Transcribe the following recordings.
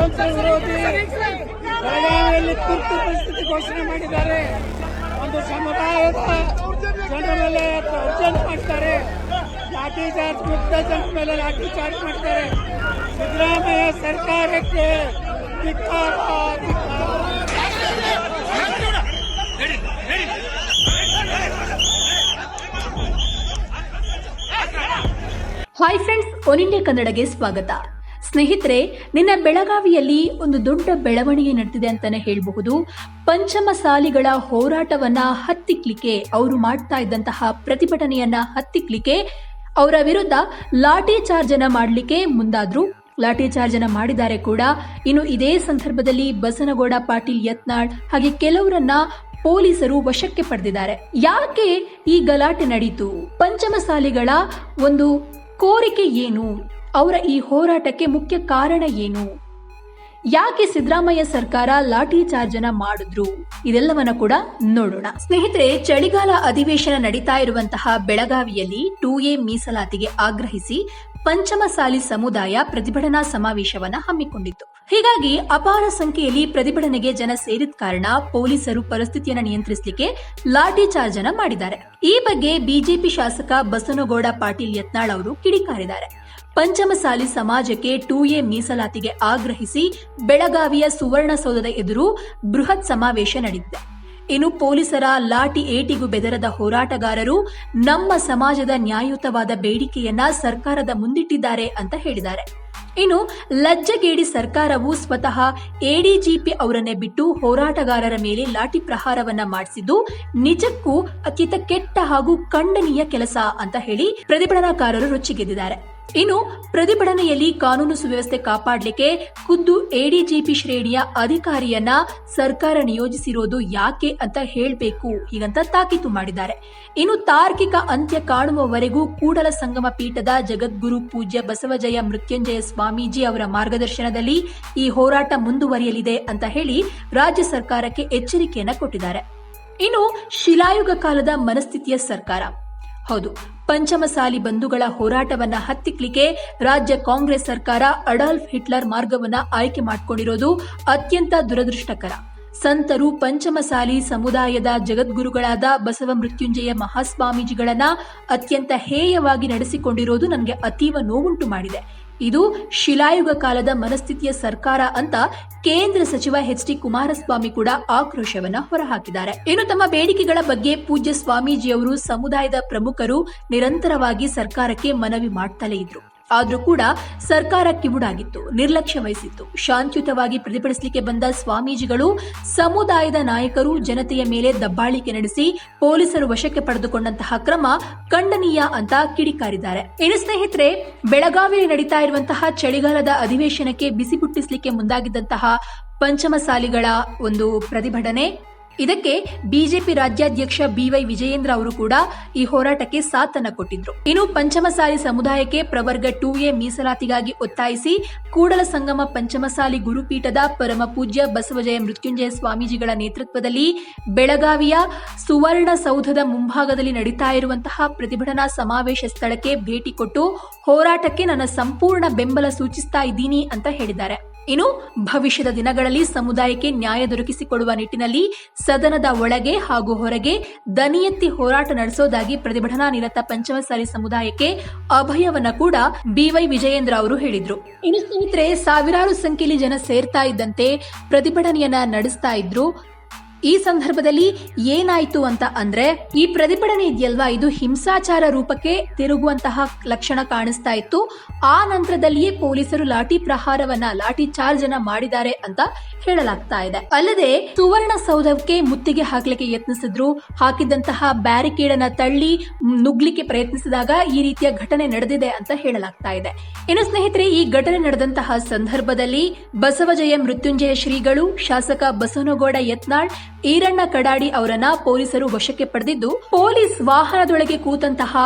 ಸ್ವಾತಂತ್ರ್ಯ ವಿರೋಧಿ ಬೆಳಗಾವಿಯಲ್ಲಿ ತುರ್ತು ಪರಿಸ್ಥಿತಿ ಘೋಷಣೆ ಮಾಡಿದ್ದಾರೆ. ಒಂದು ಸಮುದಾಯದ ಜನರ ಮೇಲೆ ಮಾಡ್ತಾರೆ. ಲಾಠಿ ಚಾರ್ಜ್ ಮುಕ್ತ ಜನರ ಮೇಲೆ ಲಾಠಿ ಚಾರ್ಜ್ ಮಾಡ್ತಾರೆ. ಸಿದ್ದರಾಮಯ್ಯ ಸರ್ಕಾರಕ್ಕೆ ಧಿಕ್ಕಾರ ಹಾಯ್ ಫ್ರೆಂಡ್ಸ್ ಒನ್ ಇಂಡಿಯಾ ಕನ್ನಡಗೆ ಸ್ವಾಗತ. ಸ್ನೇಹಿತರೆ, ನಿನ್ನ ಬೆಳಗಾವಿಯಲ್ಲಿ ಒಂದು ದೊಡ್ಡ ಬೆಳವಣಿಗೆ ನಡೆದಿದೆ ಅಂತಾನೆ ಹೇಳಬಹುದು. ಪಂಚಮ ಸಾಲಿಗಳ ಹೋರಾಟವನ್ನ ಹತ್ತಿಕ್ಲಿಕ್ಕೆ, ಅವರು ಮಾಡ್ತಾ ಇದ್ದಂತಹ ಪ್ರತಿಭಟನೆಯನ್ನ ಹತ್ತಿಕ್ಲಿಕ್ಕೆ, ಅವರ ವಿರುದ್ಧ ಲಾಠಿ ಚಾರ್ಜ್ ಅನ್ನ ಮಾಡಲಿಕ್ಕೆ ಮುಂದಾದ್ರು. ಲಾಠಿ ಚಾರ್ಜ್ ಅನ್ನ ಮಾಡಿದ್ದಾರೆ ಕೂಡ. ಇನ್ನು ಇದೇ ಸಂದರ್ಭದಲ್ಲಿ ಬಸನಗೌಡ, ಪಾಟೀಲ್, ಯತ್ನಾಳ್ ಹಾಗೆ ಕೆಲವರನ್ನ ಪೊಲೀಸರು ವಶಕ್ಕೆ ಪಡೆದಿದ್ದಾರೆ. ಯಾಕೆ ಈ ಗಲಾಟೆ ನಡೀತು? ಪಂಚಮಸಾಲಿಗಳ ಒಂದು ಕೋರಿಕೆ ಏನು? ಅವರ ಈ ಹೋರಾಟಕ್ಕೆ ಮುಖ್ಯ ಕಾರಣ ಏನು? ಯಾಕೆ ಸಿದ್ದರಾಮಯ್ಯ ಸರ್ಕಾರ ಲಾಠಿ ಚಾರ್ಜ್ ಅನ್ನ ಮಾಡಿದ್ರು? ಇದೆಲ್ಲವನ್ನ ಕೂಡ ನೋಡೋಣ. ಸ್ನೇಹಿತರೆ, ಚಳಿಗಾಲ ಅಧಿವೇಶನ ನಡೀತಾ ಇರುವಂತಹ ಬೆಳಗಾವಿಯಲ್ಲಿ ಟೂ ಎ ಮೀಸಲಾತಿಗೆ ಆಗ್ರಹಿಸಿ ಪಂಚಮಸಾಲಿ ಸಮುದಾಯ ಪ್ರತಿಭಟನಾ ಸಮಾವೇಶವನ್ನ ಹಮ್ಮಿಕೊಂಡಿತ್ತು. ಹೀಗಾಗಿ ಅಪಾರ ಸಂಖ್ಯೆಯಲ್ಲಿ ಪ್ರತಿಭಟನೆಗೆ ಜನ ಸೇರಿದ ಕಾರಣ ಪೊಲೀಸರು ಪರಿಸ್ಥಿತಿಯನ್ನು ನಿಯಂತ್ರಿಸಲಿಕ್ಕೆ ಲಾಠಿ ಚಾರ್ಜ್ ಅನ್ನ ಮಾಡಿದ್ದಾರೆ. ಈ ಬಗ್ಗೆ ಬಿಜೆಪಿ ಶಾಸಕ ಬಸನಗೌಡ ಪಾಟೀಲ್ ಯತ್ನಾಳ್ ಅವರು ಕಿಡಿಕಾರಿದ್ದಾರೆ. ಪಂಚಮಸಾಲಿ ಸಮಾಜಕ್ಕೆ ಟೂ ಎ ಮೀಸಲಾತಿಗೆ ಆಗ್ರಹಿಸಿ ಬೆಳಗಾವಿಯ ಸುವರ್ಣಸೌಧದ ಎದುರು ಬೃಹತ್ ಸಮಾವೇಶ ನಡೆದಿದೆ. ಇನ್ನು ಪೊಲೀಸರ ಲಾಠಿ ಏಟಿಗೂ ಬೆದರದ ಹೋರಾಟಗಾರರು ನಮ್ಮ ಸಮಾಜದ ನ್ಯಾಯಯುತವಾದ ಬೇಡಿಕೆಯನ್ನ ಸರ್ಕಾರದ ಮುಂದಿಟ್ಟಿದ್ದಾರೆ ಅಂತ ಹೇಳಿದ್ದಾರೆ. ಇನ್ನು ಲಜ್ಜಗೇಡಿ ಸರ್ಕಾರವು ಸ್ವತಃ ಎಡಿಜಿಪಿ ಅವರನ್ನೇ ಬಿಟ್ಟು ಹೋರಾಟಗಾರರ ಮೇಲೆ ಲಾಠಿ ಪ್ರಹಾರವನ್ನ ಮಾಡಿಸಿದ್ದು ನಿಜಕ್ಕೂ ಅತ್ಯಂತ ಕೆಟ್ಟ ಹಾಗೂ ಖಂಡನೀಯ ಕೆಲಸ ಅಂತ ಹೇಳಿ ಪ್ರತಿಭಟನಾಕಾರರು ರುಚಿಗೆದ್ದಿದ್ದಾರೆ ಇನ್ನು ಪ್ರತಿಭಟನೆಯಲ್ಲಿ ಕಾನೂನು ಸುವ್ಯವಸ್ಥೆ ಕಾಪಾಡಲಿಕ್ಕೆ ಖುದ್ದು ಎಡಿಜಿಪಿ ಶ್ರೇಣಿಯ ಅಧಿಕಾರಿಯನ್ನ ಸರ್ಕಾರ ನಿಯೋಜಿಸಿರೋದು ಯಾಕೆ ಅಂತ ಹೇಳಬೇಕು. ಹೀಗಂತ ತಾಕೀತು ಮಾಡಿದ್ದಾರೆ. ಇನ್ನು ತಾರ್ಕಿಕ ಅಂತ್ಯ ಕಾಣುವವರೆಗೂ ಕೂಡಲ ಸಂಗಮ ಪೀಠದ ಜಗದ್ಗುರು ಪೂಜ್ಯ ಬಸವಜಯ ಮೃತ್ಯುಂಜಯ ಸ್ವಾಮೀಜಿ ಅವರ ಮಾರ್ಗದರ್ಶನದಲ್ಲಿ ಈ ಹೋರಾಟ ಮುಂದುವರಿಯಲಿದೆ ಅಂತ ಹೇಳಿ ರಾಜ್ಯ ಸರ್ಕಾರಕ್ಕೆ ಎಚ್ಚರಿಕೆಯನ್ನ ಕೊಟ್ಟಿದ್ದಾರೆ. ಇನ್ನು ಶಿಲಾಯುಗ ಕಾಲದ ಮನಸ್ಥಿತಿಯ ಸರ್ಕಾರ. ಹೌದು. ಪಂಚಮಸಾಲಿ ಬಂಧುಗಳ ಹೋರಾಟವನ್ನ ಹತ್ತಿಕ್ಲಿಕ್ಕೆ ರಾಜ್ಯ ಕಾಂಗ್ರೆಸ್ ಸರ್ಕಾರ ಅಡಾಲ್ಫ್ ಹಿಟ್ಲರ್ ಮಾರ್ಗವನ್ನ ಆಯ್ಕೆ ಮಾಡಿಕೊಂಡಿರೋದು ಅತ್ಯಂತ ದುರದೃಷ್ಟಕರ. ಸಂತರು ಪಂಚಮಸಾಲಿ ಸಮುದಾಯದ ಜಗದ್ಗುರುಗಳಾದ ಬಸವ ಮೃತ್ಯುಂಜಯ ಮಹಾಸ್ವಾಮೀಜಿಗಳನ್ನ ಅತ್ಯಂತ ಹೇಯವಾಗಿ ನಡೆಸಿಕೊಂಡಿರೋದು ನನಗೆ ಅತೀವ ನೋವುಂಟು ಮಾಡಿದೆ. ಇದು ಶಿಲಾಯುಗ ಕಾಲದ ಮನಸ್ಥಿತಿಯ ಸರ್ಕಾರ ಅಂತ ಕೇಂದ್ರ ಸಚಿವ ಎಚ್ ಡಿ ಕುಮಾರಸ್ವಾಮಿ ಕೂಡ ಆಕ್ರೋಶವನ್ನ ಹೊರಹಾಕಿದ್ದಾರೆ. ಇನ್ನು ತಮ್ಮ ಬೇಡಿಕೆಗಳ ಬಗ್ಗೆ ಪೂಜ್ಯ ಸ್ವಾಮೀಜಿಯವರು ಸಮುದಾಯದ ಪ್ರಮುಖರು ನಿರಂತರವಾಗಿ ಸರ್ಕಾರಕ್ಕೆ ಮನವಿ ಮಾಡ್ತಲೇ ಇದ್ರು. ಆದ್ರೂ ಕೂಡ ಸರ್ಕಾರ ಕಿವುಡಾಗಿತ್ತು ನಿರ್ಲಕ್ಷ್ಯ ವಹಿಸಿತ್ತು. ಶಾಂತಿಯುತವಾಗಿ ಪ್ರತಿಭಟಿಸಲಿಕ್ಕೆ ಬಂದ ಸ್ವಾಮೀಜಿಗಳು, ಸಮುದಾಯದ ನಾಯಕರು ಜನತೆಯ ಮೇಲೆ ದಬ್ಬಾಳಿಕೆ ನಡೆಸಿ ಪೊಲೀಸರು ವಶಕ್ಕೆ ಪಡೆದುಕೊಂಡಂತಹ ಕ್ರಮ ಖಂಡನೀಯ ಅಂತ ಕಿಡಿಕಾರಿದ್ದಾರೆ. ಇನ್ನು ಸ್ನೇಹಿತರೆ, ಬೆಳಗಾವಿಯಲ್ಲಿ ನಡೀತಾ ಇರುವಂತಹ ಚಳಿಗಾಲದ ಅಧಿವೇಶನಕ್ಕೆ ಬಿಸಿ ಮುಂದಾಗಿದ್ದಂತಹ ಪಂಚಮಸಾಲಿಗಳ ಒಂದು ಪ್ರತಿಭಟನೆ ಇದಕ್ಕೆ ಬಿಜೆಪಿ ರಾಜ್ಯಾಧ್ಯಕ್ಷ ಬಿವೈ ವಿಜಯೇಂದ್ರ ಅವರು ಕೂಡ ಈ ಹೋರಾಟಕ್ಕೆ ಸಾಥನ್ನ ಕೊಟ್ಟಿದ್ರು. ಇನ್ನು ಪಂಚಮಸಾಲಿ ಸಮುದಾಯಕ್ಕೆ ಪ್ರವರ್ಗ ಟೂ ಎ ಮೀಸಲಾತಿಗಾಗಿ ಒತ್ತಾಯಿಸಿ ಕೂಡಲ ಸಂಗಮ ಪಂಚಮಸಾಲಿ ಗುರುಪೀಠದ ಪರಮ ಪೂಜ್ಯ ಬಸವಜಯ ಮೃತ್ಯುಂಜಯ ಸ್ವಾಮೀಜಿಗಳ ನೇತೃತ್ವದಲ್ಲಿ ಬೆಳಗಾವಿಯ ಸುವರ್ಣ ಸೌಧದ ಮುಂಭಾಗದಲ್ಲಿ ನಡೀತಾ ಇರುವಂತಹ ಪ್ರತಿಭಟನಾ ಸಮಾವೇಶ ಸ್ಥಳಕ್ಕೆ ಭೇಟಿ ಕೊಟ್ಟು ಹೋರಾಟಕ್ಕೆ ನನ್ನ ಸಂಪೂರ್ಣ ಬೆಂಬಲ ಸೂಚಿಸ್ತಾ ಇದ್ದೀನಿ ಅಂತ ಹೇಳಿದ್ದಾರೆ. ಇನ್ನು ಭವಿಷ್ಯದ ದಿನಗಳಲ್ಲಿ ಸಮುದಾಯಕ್ಕೆ ನ್ಯಾಯ ದೊರಕಿಸಿಕೊಡುವ ನಿಟ್ಟಿನಲ್ಲಿ ಸದನದ ಒಳಗೆ ಹಾಗೂ ಹೊರಗೆ ದನಿ ಎತ್ತಿ ಹೋರಾಟ ನಡೆಸೋದಾಗಿ ಪ್ರತಿಭಟನಾ ನಿರತ ಪಂಚಮಸಾಲಿ ಸಮುದಾಯಕ್ಕೆ ಅಭಯವನ್ನ ಕೂಡ ಬಿವೈ ವಿಜಯೇಂದ್ರ ಅವರು ಹೇಳಿದ್ರು. ಇನ್ನು ಸ್ನೇಹಿತರೆ, ಸಾವಿರಾರು ಸಂಖ್ಯೆಯಲ್ಲಿ ಜನ ಸೇರ್ತಾ ಇದ್ದಂತೆ ಪ್ರತಿಭಟನೆಯನ್ನ ನಡೆಸ್ತಾ ಇದ್ರು. ಈ ಸಂದರ್ಭದಲ್ಲಿ ಏನಾಯ್ತು ಅಂತ ಅಂದ್ರೆ ಈ ಪ್ರತಿಭಟನೆ ಇದೆಯಲ್ವಾ? ಇದು ಹಿಂಸಾಚಾರ ರೂಪಕ್ಕೆ ತಿರುಗುವಂತಹ ಲಕ್ಷಣ ಕಾಣಿಸ್ತಾ ಇತ್ತು. ಆ ನಂತರದಲ್ಲಿಯೇ ಪೊಲೀಸರು ಲಾಠಿ ಪ್ರಹಾರವನ್ನ, ಲಾಠಿ ಚಾರ್ಜ್ ಅನ್ನ ಮಾಡಿದ್ದಾರೆ ಅಂತ ಹೇಳಲಾಗ್ತಾ ಇದೆ. ಅಲ್ಲದೆ ಸುವರ್ಣ ಸೌಧಕ್ಕೆ ಮುತ್ತಿಗೆ ಹಾಕ್ಲಿಕ್ಕೆ ಯತ್ನಿಸಿದ್ರು. ಹಾಕಿದಂತಹ ಬ್ಯಾರಿಕೇಡ್ ಅನ್ನ ತಳ್ಳಿ ನುಗ್ಲಿಕ್ಕೆ ಪ್ರಯತ್ನಿಸಿದಾಗ ಈ ರೀತಿಯ ಘಟನೆ ನಡೆದಿದೆ ಅಂತ ಹೇಳಲಾಗ್ತಾ ಇದೆ. ಇನ್ನು ಸ್ನೇಹಿತರೆ, ಈ ಘಟನೆ ನಡೆದಂತಹ ಸಂದರ್ಭದಲ್ಲಿ ಬಸವಜಯ ಮೃತ್ಯುಂಜಯ ಶ್ರೀಗಳು, ಶಾಸಕ ಬಸವನಗೌಡ ಯತ್ನಾಳ್ ಈರಣ್ಣ ಕಡಾಡಿ ಅವರನ್ನ ಪೊಲೀಸರು ವಶಕ್ಕೆ ಪಡೆದಿದ್ದು, ಪೊಲೀಸ್ ವಾಹನದೊಳಗೆ ಕೂತಂತಹ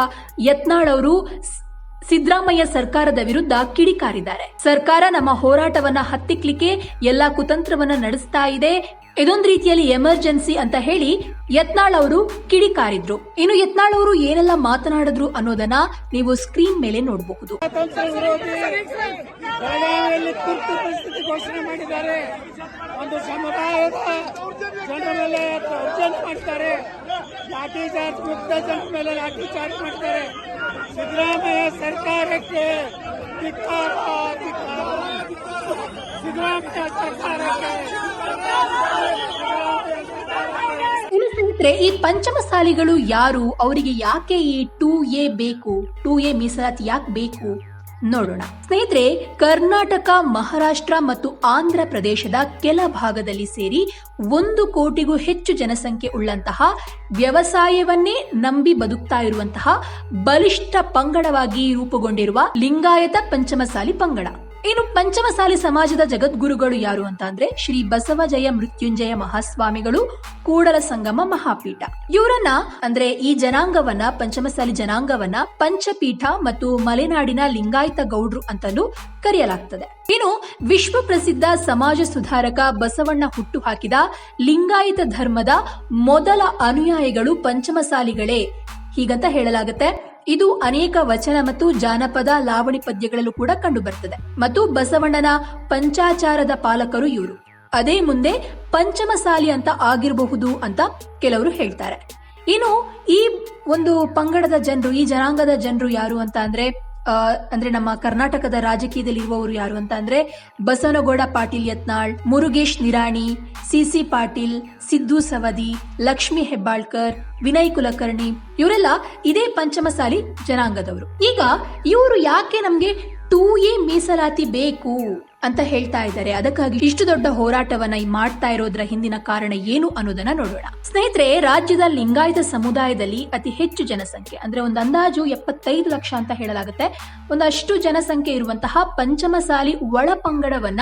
ಯತ್ನಾಳ್ ಅವರು ಸಿದ್ದರಾಮಯ್ಯ ಸರ್ಕಾರದ ವಿರುದ್ಧ ಕಿಡಿಕಾರಿದ್ದಾರೆ. ಸರ್ಕಾರ ನಮ್ಮ ಹೋರಾಟವನ್ನ ಹತ್ತಿಕ್ಲಿಕ್ಕೆ ಎಲ್ಲಾ ಕುತಂತ್ರವನ್ನ ನಡೆಸ್ತಾ ಇದೆ. ಇದೊಂದು ರೀತಿಯಲ್ಲಿ ಎಮರ್ಜೆನ್ಸಿ ಅಂತ ಹೇಳಿ ಯತ್ನಾಳ್ ಅವರು ಕಿಡಿಕಾರಿದ್ರು. ಇನ್ನು ಯತ್ನಾಳ್ ಅವರು ಏನೆಲ್ಲ ಮಾತನಾಡಿದ್ರು ಅನ್ನೋದನ್ನ ನೀವು ಸ್ಕ್ರೀನ್ ಮೇಲೆ ನೋಡಬಹುದು. ಸರ್ಕಾರಕ್ಕೆ ಸಿದ್ದರಾಮಯ್ಯ ಸರ್ಕಾರಕ್ಕೆ ಈ ಪಂಚಮಸಾಲಿಗಳು ಯಾರು? ಅವರಿಗೆ ಯಾಕೆ ಈ ಟೂ ಎ ಬೇಕು? ಟೂ ಎ ಮೀಸಲಾತಿ ಯಾಕೆ ಬೇಕು? ನೋಡೋಣ. ಸ್ನೇಹಿತರೆ, ಕರ್ನಾಟಕ, ಮಹಾರಾಷ್ಟ್ರ ಮತ್ತು ಆಂಧ್ರ ಪ್ರದೇಶದ ಕೆಲ ಭಾಗದಲ್ಲಿ ಸೇರಿ ಒಂದು ಕೋಟಿಗೂ ಹೆಚ್ಚು ಜನಸಂಖ್ಯೆ ಉಳ್ಳಂತಹ ವ್ಯವಸಾಯವನ್ನೇ ನಂಬಿ ಬದುಕ್ತಾ ಇರುವಂತಹ ಬಲಿಷ್ಠ ಪಂಗಡವಾಗಿ ರೂಪುಗೊಂಡಿರುವ ಲಿಂಗಾಯತ ಪಂಚಮಸಾಲಿ ಪಂಗಡ. ಇನ್ನು ಪಂಚಮಸಾಲಿ ಸಮಾಜದ ಜಗದ್ಗುರುಗಳು ಯಾರು ಅಂತ ಅಂದ್ರೆ ಶ್ರೀ ಬಸವಜಯ ಮೃತ್ಯುಂಜಯ ಮಹಾಸ್ವಾಮಿಗಳು, ಕೂಡಲ ಸಂಗಮ ಮಹಾಪೀಠ. ಇವರನ್ನ ಅಂದ್ರೆ ಈ ಜನಾಂಗವನ್ನ, ಪಂಚಮಸಾಲಿ ಜನಾಂಗವನ್ನ ಪಂಚಪೀಠ ಮತ್ತು ಮಲೆನಾಡಿನ ಲಿಂಗಾಯತ ಗೌಡ್ರು ಅಂತಲೂ ಕರೆಯಲಾಗ್ತದೆ. ಇನ್ನು ವಿಶ್ವ ಪ್ರಸಿದ್ಧ ಸಮಾಜ ಸುಧಾರಕ ಬಸವಣ್ಣ ಹುಟ್ಟು ಹಾಕಿದ ಲಿಂಗಾಯತ ಧರ್ಮದ ಮೊದಲ ಅನುಯಾಯಿಗಳು ಪಂಚಮಸಾಲಿಗಳೇ ಹೀಗಂತ ಹೇಳಲಾಗುತ್ತೆ. ಇದು ಅನೇಕ ವಚನ ಮತ್ತು ಜಾನಪದ ಲಾವಣಿ ಪದ್ಯಗಳಲ್ಲೂ ಕೂಡ ಕಂಡುಬರ್ತದೆ. ಮತ್ತು ಬಸವಣ್ಣನ ಪಂಚಾಚಾರದ ಪಾಲಕರು ಇವರು. ಅದೇ ಮುಂದೆ ಪಂಚಮಸಾಲಿ ಅಂತ ಆಗಿರಬಹುದು ಅಂತ ಕೆಲವರು ಹೇಳ್ತಾರೆ. ಇನ್ನು ಈ ಒಂದು ಪಂಗಡದ ಜನರು, ಈ ಜನಾಂಗದ ಜನರು ಯಾರು ಅಂತ ಅಂದ್ರೆ ಅಂದ್ರೆ ನಮ್ಮ ಕರ್ನಾಟಕದ ರಾಜಕೀಯದಲ್ಲಿ ಇರುವವರು ಯಾರು ಅಂತ ಅಂದ್ರೆ ಬಸವನಗೌಡ ಪಾಟೀಲ್ ಯತ್ನಾಳ್, ಮುರುಗೇಶ್ ನಿರಾಣಿ ಸಿಸಿ ಪಾಟೀಲ್, ಸಿದ್ದು ಸವದಿ, ಲಕ್ಷ್ಮಿ ಹೆಬ್ಬಾಳ್ಕರ್, ವಿನಯ್ ಕುಲಕರ್ಣಿ, ಇವರೆಲ್ಲ ಇದೇ ಪಂಚಮಸಾಲಿ ಜನಾಂಗದವರು. ಈಗ ಇವರು ಯಾಕೆ ನಮ್ಗೆ ಟೂ ಎ ಮೀಸಲಾತಿ ಬೇಕು? ಅಂತ ಹೇಳ್ತಾ ಇದ್ದಾರೆ. ಅದಕ್ಕಾಗಿ ಇಷ್ಟು ದೊಡ್ಡ ಹೋರಾಟವನ್ನ ಈ ಮಾಡ್ತಾ ಇರೋದ್ರ ಹಿಂದಿನ ಕಾರಣ ಏನು ಅನ್ನೋದನ್ನ ನೋಡೋಣ. ಸ್ನೇಹಿತರೆ, ರಾಜ್ಯದ ಲಿಂಗಾಯತ ಸಮುದಾಯದಲ್ಲಿ ಅತಿ ಹೆಚ್ಚು ಜನಸಂಖ್ಯೆ, ಅಂದ್ರೆ ಒಂದು ಅಂದಾಜು ಎಪ್ಪತ್ತೈದು ಲಕ್ಷ ಅಂತ ಹೇಳಲಾಗುತ್ತೆ. ಒಂದಷ್ಟು ಜನಸಂಖ್ಯೆ ಇರುವಂತಹ ಪಂಚಮಸಾಲಿ ಒಳ ಪಂಗಡವನ್ನ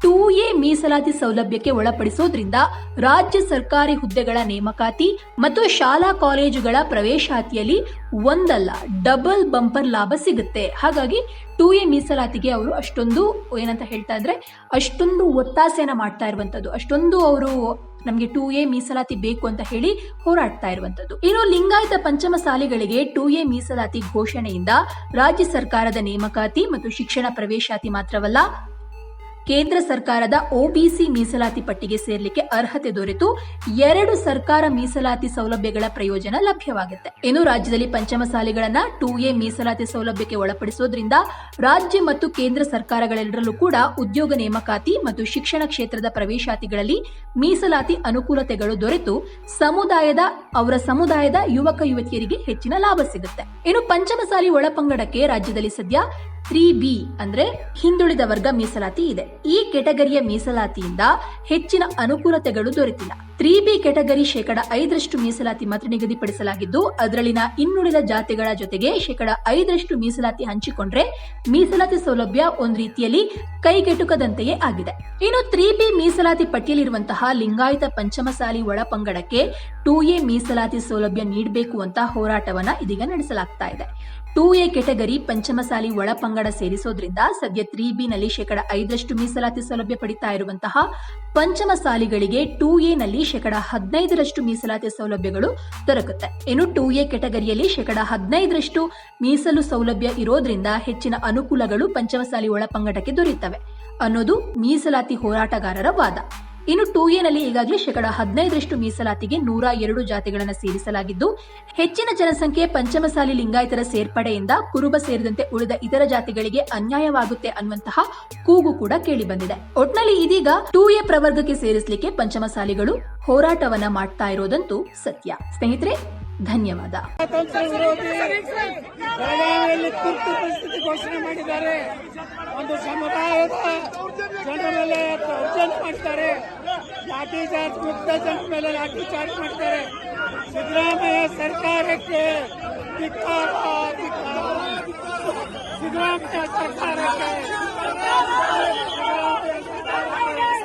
ಟೂ ಎ ಮೀಸಲಾತಿ ಸೌಲಭ್ಯಕ್ಕೆ ಒಳಪಡಿಸೋದ್ರಿಂದ ರಾಜ್ಯ ಸರ್ಕಾರಿ ಹುದ್ದೆಗಳ ನೇಮಕಾತಿ ಮತ್ತು ಶಾಲಾ ಕಾಲೇಜುಗಳ ಪ್ರವೇಶಾತಿಯಲ್ಲಿ ಒಂದಲ್ಲ, ಡಬಲ್ ಬಂಪರ್ ಲಾಭ ಸಿಗುತ್ತೆ. ಹಾಗಾಗಿ ಟೂ ಎ ಮೀಸಲಾತಿಗೆ ಅವರು ಅಷ್ಟೊಂದು ಏನಂತ ಹೇಳ್ತಾ ಇದ್ರೆ ಅಷ್ಟೊಂದು ಒತ್ತಾಸೆಯನ್ನ ಮಾಡ್ತಾ ಇರುವಂತದ್ದು ಅಷ್ಟೊಂದು ಅವರು ನಮಗೆ ಟೂ ಎ ಮೀಸಲಾತಿ ಬೇಕು ಅಂತ ಹೇಳಿ ಹೋರಾಡ್ತಾ ಇರುವಂತದ್ದು ಇನ್ನು ಲಿಂಗಾಯತ ಪಂಚಮಸಾಲಿಗಳಿಗೆ ಟೂ ಎ ಮೀಸಲಾತಿ ಘೋಷಣೆಯಿಂದ ರಾಜ್ಯ ಸರ್ಕಾರದ ನೇಮಕಾತಿ ಮತ್ತು ಶಿಕ್ಷಣ ಪ್ರವೇಶಾತಿ ಮಾತ್ರವಲ್ಲ ಕೇಂದ್ರ ಸರ್ಕಾರದ ಒಬಿಸಿ ಮೀಸಲಾತಿ ಪಟ್ಟಿಗೆ ಸೇರ್ಲಿಕ್ಕೆ ಅರ್ಹತೆ ದೊರೆತು ಎರಡು ಸರ್ಕಾರ ಮೀಸಲಾತಿ ಸೌಲಭ್ಯಗಳ ಪ್ರಯೋಜನ ಲಭ್ಯವಾಗುತ್ತೆ. ಇನ್ನು ರಾಜ್ಯದಲ್ಲಿ ಪಂಚಮಸಾಲಿಗಳನ್ನ ಟೂ ಎ ಮೀಸಲಾತಿ ಸೌಲಭ್ಯಕ್ಕೆ ಒಳಪಡಿಸೋದ್ರಿಂದ ರಾಜ್ಯ ಮತ್ತು ಕೇಂದ್ರ ಸರ್ಕಾರಗಳೆಲ್ಲರಲ್ಲೂ ಕೂಡ ಉದ್ಯೋಗ ನೇಮಕಾತಿ ಮತ್ತು ಶಿಕ್ಷಣ ಕ್ಷೇತ್ರದ ಪ್ರವೇಶಾತಿಗಳಲ್ಲಿ ಮೀಸಲಾತಿ ಅನುಕೂಲತೆಗಳು ದೊರೆತು ಸಮುದಾಯದ, ಅವರ ಸಮುದಾಯದ ಯುವಕ ಯುವತಿಯರಿಗೆ ಹೆಚ್ಚಿನ ಲಾಭ ಸಿಗುತ್ತೆ. ಇನ್ನು ಪಂಚಮಸಾಲಿ ಒಳಪಂಗಡಕ್ಕೆ ರಾಜ್ಯದಲ್ಲಿ ಸದ್ಯ ತ್ರೀ ಬಿ ಅಂದ್ರೆ ಹಿಂದುಳಿದ ವರ್ಗ ಮೀಸಲಾತಿ ಇದೆ. ಈ ಕೆಟಗರಿಯ ಮೀಸಲಾತಿಯಿಂದ ಹೆಚ್ಚಿನ ಅನುಕೂಲತೆಗಳು ದೊರೆತಿಲ್ಲ. ತ್ರೀ ಬಿ ಕೆಟಗರಿ ಶೇಕಡ ಐದರಷ್ಟು ಮೀಸಲಾತಿ ಮಾತ್ರ ನಿಗದಿಪಡಿಸಲಾಗಿದ್ದು, ಅದರಲ್ಲಿನ ಇನ್ನುಳಿದ ಜಾತಿಗಳ ಜೊತೆಗೆ ಶೇಕಡ ಐದರಷ್ಟು ಮೀಸಲಾತಿ ಹಂಚಿಕೊಂಡ್ರೆ ಮೀಸಲಾತಿ ಸೌಲಭ್ಯ ಒಂದು ರೀತಿಯಲ್ಲಿ ಕೈಗೆಟುಕದಂತೆಯೇ ಆಗಿದೆ. ಇನ್ನು ತ್ರೀ ಬಿ ಮೀಸಲಾತಿ ಪಟ್ಟಿಯಲ್ಲಿರುವಂತಹ ಲಿಂಗಾಯತ ಪಂಚಮಸಾಲಿ ಒಳಪಂಗಡಕ್ಕೆ ಟೂ ಎ ಮೀಸಲಾತಿ ಸೌಲಭ್ಯ ನೀಡಬೇಕು ಅಂತ ಹೋರಾಟವನ್ನ ಇದೀಗ ನಡೆಸಲಾಗ್ತಾ ಇದೆ. ಟೂ ಎ ಕೆಟಗರಿ ಪಂಚಮಸಾಲಿ ಒಳಪಂಗಡ ಸೇರಿಸೋದ್ರಿಂದ ಸದ್ಯ ತ್ರೀ ಬಿ ನಲ್ಲಿ ಶೇಕಡ ಐದರಷ್ಟು ಮೀಸಲಾತಿ ಸೌಲಭ್ಯ ಪಡಿತಾ ಇರುವಂತಹ ಪಂಚಮಸಾಲಿಗಳಿಗೆ ಟೂ ಎ ನಲ್ಲಿ ಶೇಕಡ ಹದಿನೈದರಷ್ಟು ಮೀಸಲಾತಿ ಸೌಲಭ್ಯಗಳು ದೊರಕುತ್ತೆ. ಇನ್ನು ಟೂ ಎ ಕೆಟಗರಿಯಲ್ಲಿ ಶೇಕಡ ಹದಿನೈದರಷ್ಟು ಮೀಸಲು ಸೌಲಭ್ಯ ಇರೋದ್ರಿಂದ ಹೆಚ್ಚಿನ ಅನುಕೂಲಗಳು ಪಂಚಮಸಾಲಿ ಒಳಪಂಗಡಕ್ಕೆ ದೊರೆಯುತ್ತವೆ. ಅನ್ನೋದು ಮೀಸಲಾತಿ ಹೋರಾಟಗಾರರ ವಾದ. ಇನ್ನು ಟೂ ಎನಲ್ಲಿ ಈಗಾಗಲೇ ಶೇಕಡ ಹದಿನೈದರಷ್ಟು ಮೀಸಲಾತಿಗೆ ನೂರ ಎರಡು ಜಾತಿಗಳನ್ನು ಸೇರಿಸಲಾಗಿದ್ದು, ಹೆಚ್ಚಿನ ಜನಸಂಖ್ಯೆ ಪಂಚಮಸಾಲಿ ಲಿಂಗಾಯತರ ಸೇರ್ಪಡೆಯಿಂದ ಕುರುಬ ಸೇರಿದಂತೆ ಉಳಿದ ಇತರ ಜಾತಿಗಳಿಗೆ ಅನ್ಯಾಯವಾಗುತ್ತೆ ಅನ್ನುವಂತಹ ಕೂಗು ಕೂಡ ಕೇಳಿಬಂದಿದೆ ಒಟ್ನಲ್ಲಿ ಇದೀಗ ಟೂ ಎ ಪ್ರವರ್ಗಕ್ಕೆ ಸೇರಿಸಲಿಕ್ಕೆ ಪಂಚಮಸಾಲಿಗಳು ಹೋರಾಟವನ್ನ ಮಾಡ್ತಾ ಇರೋದಂತೂ ಸತ್ಯ. ಸ್ನೇಹಿತರೆ, ಧನ್ಯವಾದ. ಮಾಡ್ತಾರೆ ಲಾಠಿ ಚಾರ್ಜ್ ಮುಕ್ತ ಜನರ ಮೇಲೆ ಲಾಠಿ ಚಾರ್ಜ್ ಮಾಡ್ತಾರೆ ಸಿದ್ದರಾಮಯ್ಯ ಸರ್ಕಾರಕ್ಕೆ ಧಿಕ್ಕಾರ ಧಿಕ್ಕಾರ ಸಿದ್ದರಾಮಯ್ಯ ಸರ್ಕಾರಕ್ಕೆ ಸಿದ್ದರಾಮಯ್ಯ ಸರ್ಕಾರಕ್ಕೆ